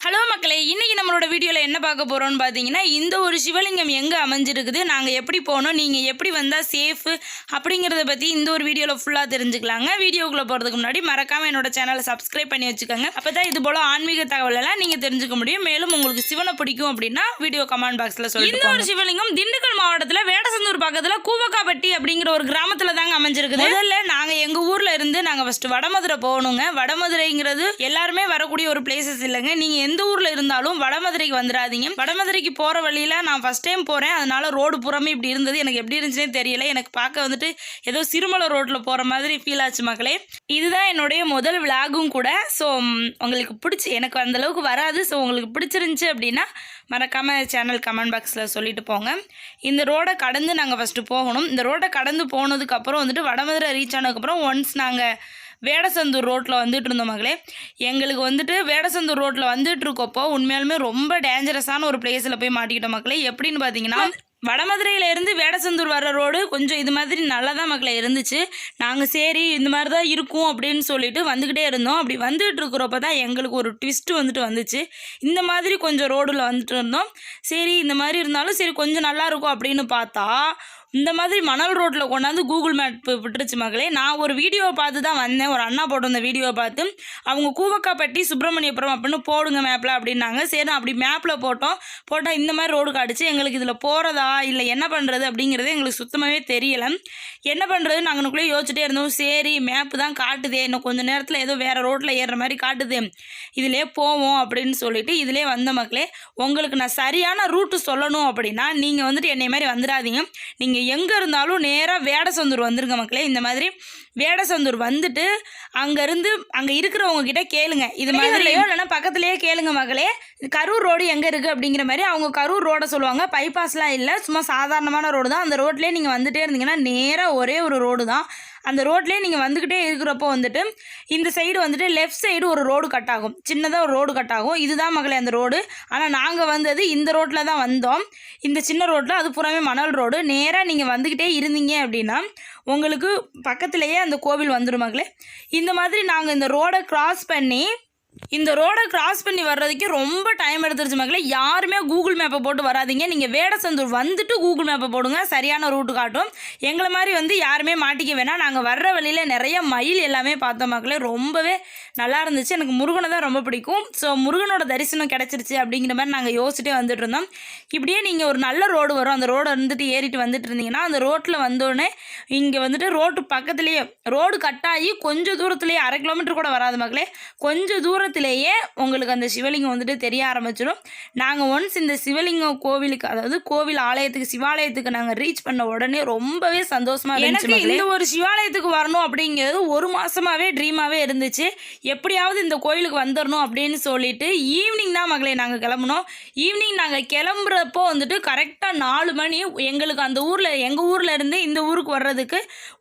Hello மக்களே இன்னைக்கு நம்மளோட வீடியோவில் என்ன பார்க்க போகிறோம்னு பார்த்தீங்கன்னா இந்த ஒரு சிவலிங்கம் எங்கே அமைஞ்சிருக்குது நாங்கள் எப்படி போனோம் நீங்கள் எப்படி வந்தால் சேஃபு அப்படிங்கிறத பற்றி இந்த ஒரு வீடியோவில் ஃபுல்லாக தெரிஞ்சுக்கலாங்க. வீடியோக்குள்ளே போகிறதுக்கு முன்னாடி மறக்காமல் என்னோட சேனலை சப்ஸ்கிரைப் பண்ணி வச்சுக்கோங்க. அப்போ தான் இது போல் ஆன்மீக தகவல் எல்லாம் நீங்கள் தெரிஞ்சுக்க முடியும். மேலும் உங்களுக்கு சிவனை பிடிக்கும் அப்படின்னா வீடியோ கமெண்ட் பாக்ஸில் சொல்லி இந்த ஒரு சிவலிங்கம் திண்டுக்கல் மாவட்டத்தில் வேடசந்தூர் பக்கத்தில் கூவக்காப்பட்டி அப்படிங்கிற ஒரு கிராமத்தில் தாங்க அமைஞ்சிருக்குது. முதல்ல எங்கள் ஊரில் இருந்து நாங்கள் ஃபஸ்ட்டு வடமதுரை போகணுங்க. வடமதுரைங்கிறது எல்லாருமே வரக்கூடிய ஒரு பிளேசஸ் இல்லைங்க. நீங்கள் எந்த ஊரில் இருந்தாலும் வடமதுரைக்கு வந்துடாதீங்க. வடமதுரைக்கு போகிற வழியில் நான் ஃபஸ்ட் டைம் போகிறேன் அதனால ரோடு புறமே இப்படி இருந்தது. எனக்கு எப்படி இருந்துச்சுனே தெரியல. எனக்கு பார்க்க வந்துட்டு ஏதோ சிறுமலை ரோட்டில் போகிற மாதிரி ஃபீல் ஆச்சு மக்களே. இதுதான் என்னுடைய முதல் விலாகும் கூட. ஸோ உங்களுக்கு பிடிச்சி எனக்கு அந்தளவுக்கு வராது. ஸோ உங்களுக்கு பிடிச்சிருந்துச்சி அப்படின்னா மறக்காமல் சேனல் கமெண்ட் பாக்ஸில் சொல்லிட்டு போங்க. இந்த ரோடை கடந்து நாங்கள் ஃபஸ்ட்டு போகணும். இந்த ரோட்டை கடந்து போனதுக்கப்புறம் வந்துட்டு வடமதுரை ரீச் ஆனதுக்கப்புறம் ஒன்ஸ் நாங்கள் வேடசந்தூர் ரோட்டில் வந்துட்டு இருந்தோம் மகளே. எங்களுக்கு வந்துட்டு வேடசந்தூர் ரோட்டில் வந்துட்டு இருக்கப்போ உண்மையாலுமே ரொம்ப டேஞ்சரஸான ஒரு பிளேஸில் போய் மாட்டிக்கிட்டோம் மக்களே எப்படின்னு பார்த்தீங்கன்னா வடமதுரையில் இருந்து வேடசந்தூர் வர ரோடு கொஞ்சம் இது மாதிரி நல்லா தான் மக்களை இருந்துச்சு. நாங்கள் சரி இந்த மாதிரி தான் இருக்கும் அப்படின்னு சொல்லிட்டு வந்துக்கிட்டே இருந்தோம். அப்படி வந்துகிட்டு இருக்கிறப்ப தான் எங்களுக்கு ஒரு ட்விஸ்ட் வந்துட்டு வந்துச்சு. இந்த மாதிரி கொஞ்சம் ரோடில் வந்துட்டு இருந்தோம். சரி இந்த மாதிரி இருந்தாலும் சரி கொஞ்சம் நல்லாயிருக்கும் அப்படின்னு பார்த்தா இந்த மாதிரி மணல் ரோட்டில் கொண்டாந்து கூகுள் மேப் விட்டுருச்சு மகளே. நான் ஒரு வீடியோவை பார்த்து தான் வந்தேன். ஒரு அண்ணா போட்டிருந்த வீடியோவை பார்த்து அவங்க கூவக்காப்பட்டி சுப்பிரமணியபுரம் அப்படின்னு போடுங்க மேப்பில் அப்படின்னாங்க. சரி அப்படி மேப்பில் போட்டோம். போட்டால் இந்த மாதிரி ரோடு காட்டுச்சு. எங்களுக்கு இதில் போகிறதா இல்லை என்ன பண்ணுறது அப்படிங்கிறது எங்களுக்கு சுத்தமாகவே தெரியலை. என்ன பண்ணுறது நாங்களுக்குள்ளே யோசிச்சுட்டே இருந்தோம். சரி மேப்பு தான் காட்டுதே. இன்னும் கொஞ்சம் நேரத்தில் ஏதோ வேறு ரோட்டில் ஏறுற மாதிரி காட்டுது. இதிலே போவோம் அப்படின்னு சொல்லிட்டு இதிலே வந்த மக்களே உங்களுக்கு நான் சரியான ரூட்டு சொல்லணும் அப்படின்னா நீங்கள் வந்துட்டு என்னை மாதிரி வந்துடாதீங்க. நீங்கள் எங்கே இருந்தாலும் நேராக வேடசந்தூர் வந்துருங்க மக்களே. இந்த மாதிரி வேடசந்தூர் வந்துட்டு அங்கேருந்து அங்கே இருக்கிறவங்க கிட்ட கேளுங்க. இது மாதிரிலையோ இல்லைன்னா பக்கத்துலேயே கேளுங்க இது கரூர் ரோடு எங்கே இருக்குது அப்படிங்கிற மாதிரி அவங்க கரூர் ரோடை சொல்லுவாங்க. பைபாஸ்லாம் இல்லை. சும்மா சாதாரணமான ரோடு தான் அந்த ரோட்லேயே நீங்கள் வந்துட்டே இருந்தீங்கன்னா நேராக ஒரே ஒரு ரோடு தான் அந்த ரோட்லேயே நீங்கள் வந்துக்கிட்டே இருக்கிறப்போ வந்துட்டு இந்த சைடு வந்துட்டு லெஃப்ட் சைடு ஒரு ரோடு கட் ஆகும். சின்னதாக ஒரு ரோடு கட் ஆகும். இதுதான் மகளே அந்த ரோடு ஆனால் நாங்கள் வந்தது இந்த ரோட்டில் தான் வந்தோம். இந்த சின்ன ரோட்டில் அது புறமே மணல் ரோடு நேராக நீங்கள் வந்துக்கிட்டே இருந்தீங்க அப்படின்னா உங்களுக்கு பக்கத்துலேயே அந்த கோவில் வந்துடும் மகளே. இந்த மாதிரி நாங்கள் இந்த ரோடை கிராஸ் பண்ணி இந்த ரோடை கிராஸ் பண்ணி வர்றதுக்கு ரொம்ப டைம் எடுத்துருச்சு மக்களே. யாருமே கூகுள் மேப்பை போட்டு வராதீங்க. நீங்கள் வேடசந்தூர் வந்துட்டு கூகுள் மேப்பை போடுங்க. சரியான ரூட்டு காட்டும். எங்களை மாதிரி வந்து யாருமே மாட்டிக்க வேணாம். நாங்கள் வர்ற வழியில் நிறைய மயில் எல்லாமே பார்த்தோம் மக்களே. ரொம்பவே நல்லா இருந்துச்சு. எனக்கு முருகனை தான் ரொம்ப பிடிக்கும். ஸோ முருகனோட தரிசனம் கிடச்சிருச்சு அப்படிங்கிற மாதிரி நாங்கள் யோசிச்சுட்டே வந்துட்டு இருந்தோம். இப்படியே நீங்கள் ஒரு நல்ல ரோடு வரும். அந்த ரோடை வந்துட்டு ஏறிட்டு வந்துட்டு இருந்தீங்கன்னா அந்த ரோட்டில் வந்தோடனே இங்கே வந்துட்டு ரோட்டு பக்கத்துலேயே ரோடு கட்டாகி கொஞ்சம் தூரத்துலேயே அரை கிலோமீட்டர் கூட வராது மக்களே. கொஞ்சம் தூரம் தூரத்திலேயே உங்களுக்கு அந்த சிவலிங்கம் வந்துட்டு தெரிய ஆரம்பிச்சிடும் நாங்கள் ஒன்ஸ் இந்த சிவலிங்கம் கோவிலுக்கு அதாவது கோவில் ஆலயத்துக்கு சிவாலயத்துக்கு நாங்கள் ரீச் பண்ண உடனே ரொம்பவே சந்தோஷமா இருந்துச்சு எனக்கு இந்த ஒரு சிவாலயத்துக்கு வரணும் அப்படிங்கிறது ஒரு மாசமாவே ட்ரீமாவே இருந்துச்சு. எப்படியாவது இந்த கோயிலுக்கு வந்துடணும் அப்படின்னு சொல்லிட்டு ஈவினிங் தான் மகளே நாங்கள் கிளம்புனோம். ஈவினிங் நாங்கள் கிளம்புறப்போ வந்துட்டு கரெக்டாக நாலு மணி எங்களுக்கு அந்த ஊரில் எங்கள் ஊரில் இருந்து இந்த ஊருக்கு வர்றதுக்கு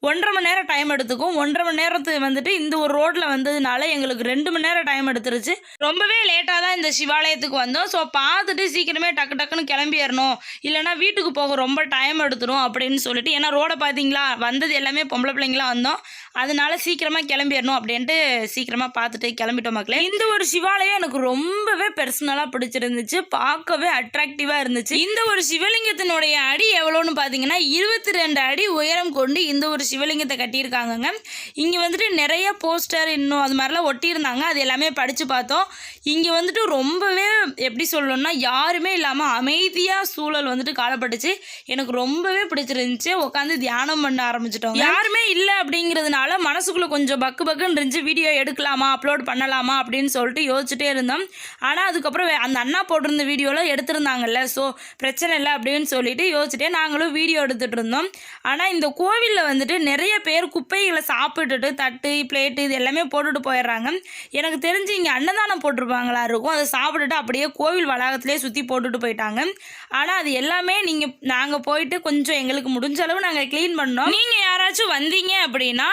ஒன்றரை மணி நேரம் டைம் எடுத்துக்கும். ஒன்றரை மணி நேரத்துக்கு வந்துட்டு இந்த ஒரு ரோட்டில் வந்ததுனால எங்களுக்கு ரெண்டு மணி நேரம் டைம் எடுத்துருச்சு. ரொம்பவே லேட்டாக தான் இந்த சிவாலயத்துக்கு வந்தோம். ஸோ பார்த்துட்டு சீக்கிரமே டக்கு டக்குன்னு கிளம்பிடணும். இல்லைன்னா வீட்டுக்கு போக ரொம்ப டைம் எடுத்துரும் அப்படின்னு சொல்லிட்டு. ஏன்னா ரோடை பார்த்தீங்களா? வந்தது எல்லாமே பொம்பளை பிள்ளைங்களா வந்தோம். அதனால சீக்கிரமாக கிளம்பிடணும் அப்படின்ட்டு சீக்கிரமாக பார்த்துட்டு கிளம்பிட்டோம் மக்களே. இந்த ஒரு சிவாலயம் எனக்கு ரொம்பவே பர்சனலாக பிடிச்சிருந்துச்சு. பார்க்கவே அட்ராக்டிவாக இருந்துச்சு. இந்த ஒரு சிவலிங்கத்தினுடைய அடி எவ்வளோன்னு பார்த்தீங்கன்னா இருபத்தி ரெண்டு அடி உயரம் கொண்டு இந்த ஒரு சிவலிங்கத்தை கட்டியிருக்காங்கங்க. இங்கே வந்துட்டு நிறைய போஸ்டர் இன்னும் அது மாதிரிலாம் ஒட்டியிருந்தாங்க. அது எல்லாமே படித்து பார்த்தோம். இங்கே வந்துட்டு ரொம்பவே எப்படி சொல்லணும்னா யாருமே இல்லாமல் அமைதியாக சூழல் வந்துட்டு காலப்பட்டுச்சு எனக்கு ரொம்பவே பிடிச்சிருந்துச்சு. உட்காந்து தியானம் பண்ண ஆரம்பிச்சிட்டோம் யாருமே இல்லை அப்படிங்கிறதுனால மனசுக்குள்ளே கொஞ்சம் பக்கு பக்குன்னு இருந்துச்சு. வீடியோ எடுக்கலாமா அப்லோட் பண்ணலாமா அப்படின்னு சொல்லிட்டு யோசிச்சுட்டே இருந்தோம். ஆனால் அதுக்கப்புறம் வே- அந்த அண்ணா போட்டிருந்த வீடியோவில் எடுத்திருந்தாங்கல்ல. ஸோ பிரச்சனை இல்லை அப்படின்னு சொல்லிட்டு யோசிச்சுட்டே நாங்களும் வீடியோ எடுத்துகிட்டு இருந்தோம். ஆனால் இந்த கோவிலில் வந்துட்டு நிறைய பேர் குப்பைகளை சாப்பிட்டுட்டு தட்டு பிளேட்டு இது எல்லாமே போட்டுட்டு போயிடுறாங்க. எனக்கு தெரிஞ்சு இங்கே அன்னதானம் போட்டிருப்பாங்களா இருக்கும். அதை சாப்பிட்டுட்டு அப்படியே கோவில் வளாகத்திலே சுற்றி போட்டுட்டு போயிட்டாங்க. ஆனால் அது எல்லாமே நீங்கள் நாங்கள் போயிட்டு கொஞ்சம் எங்களுக்கு முடிஞ்ச அளவு நாங்கள் க்ளீன் பண்ணோம். நீங்கள் யாராச்சும் வந்தீங்க அப்படின்னா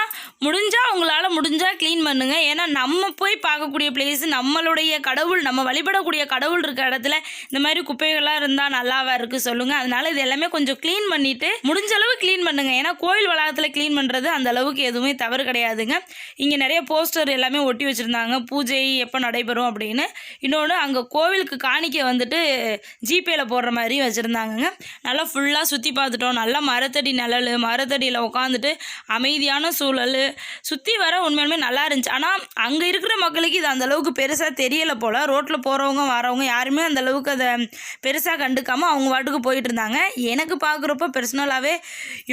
முடிஞ்சால் உங்களால் முடிஞ்சால் க்ளீன் பண்ணுங்கள் ஏன்னா நம்ம போய் பார்க்கக்கூடிய பிளேஸ் நம்மளுடைய கடவுள் நம்ம வழிபடக்கூடிய கடவுள் இருக்க இடத்துல இந்த மாதிரி குப்பைகள்லாம் இருந்தால் நல்லாவா இருக்குது சொல்லுங்கள் அதனால இது எல்லாமே கொஞ்சம் க்ளீன் பண்ணிட்டு முடிஞ்ச அளவு க்ளீன் பண்ணுங்கள் ஏன்னா கோயில் வளாகத்தில் க்ளீன் பண்ணுறது அந்த அளவுக்கு எதுவுமே தவறு கிடையாதுங்க. இங்கே நிறைய போஸ்டர் எல்லாமே ஒட்டி வச்சுருந்தாங்க. பூஜை எப்போ நடைபெறும் அப்படின்னு. இன்னொன்று அங்கே கோவிலுக்கு காணிக்கை வந்துட்டு ஜிபேயில் போடுற மாதிரி வச்சுருந்தாங்கங்க. நல்லா ஃபுல்லாக சுற்றி பார்த்துட்டோம். நல்லா மரத்தடி நிழல் மரத்தடியில் உட்காந்துட்டு அமைதியான சூழல். சுற்றி வர உண்மையுமே நல்லா இருந்துச்சு. ஆனால் அங்கே இருக்கிற மக்களுக்கு இது அந்த அளவுக்கு பெருசாக தெரியலை போல். ரோட்டில் போகிறவங்க வரவங்க யாருமே அந்த அளவுக்கு அதை பெருசாக கண்டுக்காமல் அவங்க வாட்டுக்கு போயிட்டு இருந்தாங்க. எனக்கு பார்க்குறப்ப பர்சனலாகவே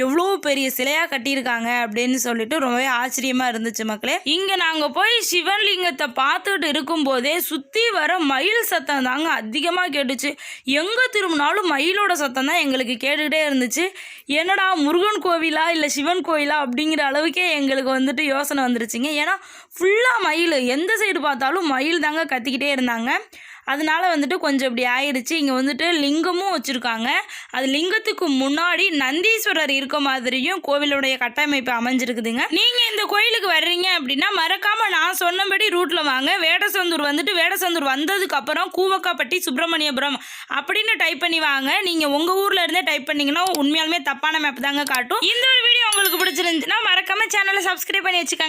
எவ்வளோ பெரிய சிலையாக கட்டியிருக்காங்க அப்படின்னு சொல்லிட்டு ரொம்பவே ஆச்சரியமாக இருந்துச்சு மக்களே. இங்கே நாங்கள் போய் சிவலிங்கத்தை பார்த்துக்கிட்டு இருக்கும்போதே சுற்றி வர மயில் சத்தம் தாங்க அதிகமாக கேட்டுச்சு. எங்கே திரும்பினாலும் மயிலோட சத்தம் தான் எங்களுக்கு கேட்டுக்கிட்டே இருந்துச்சு. என்னடா முருகன் கோவிலா இல்லை சிவன் கோயிலா அப்படிங்கிற அளவுக்கே எங்களுக்கு வந்துட்டு யோசனை வந்துருச்சுங்க. ஏன்னா ஃபுல்லாக மயில் எந்த சைடு பார்த்தாலும் மயில் தாங்க கத்திக்கிட்டே இருந்தாங்க. அதனால வந்துட்டு கொஞ்சம் இப்படி ஆயிடுச்சு இங்கே வந்துட்டு லிங்கமும் வச்சுருக்காங்க. அது லிங்கத்துக்கு முன்னாடி நந்தீஸ்வரர் இருக்க மாதிரியும் கோவிலுடைய கட்டமைப்பு அமைஞ்சிருக்குதுங்க. நீங்கள் இந்த கோயிலுக்கு வர்றீங்க அப்படின்னா மறக்காமல் நான் சொன்னபடி ரூட்டில் வாங்க. வேடசந்தூர் வந்துட்டு வேடசந்தூர் வந்ததுக்கப்புறம் கூவக்காப்பட்டி சுப்பிரமணியபுரம் அப்படின்னு டைப் பண்ணி வாங்க. நீங்கள் உங்கள் ஊரில் இருந்தே டைப் பண்ணிங்கன்னா உண்மையாலுமே தப்பான மேப் தாங்க காட்டும். இந்த ஒரு வீடியோ உங்களுக்கு பிடிச்சிருந்துச்சுன்னா மறக்காமல் சேனலை சப்ஸ்கிரைப் பண்ணி வச்சுக்கோங்க.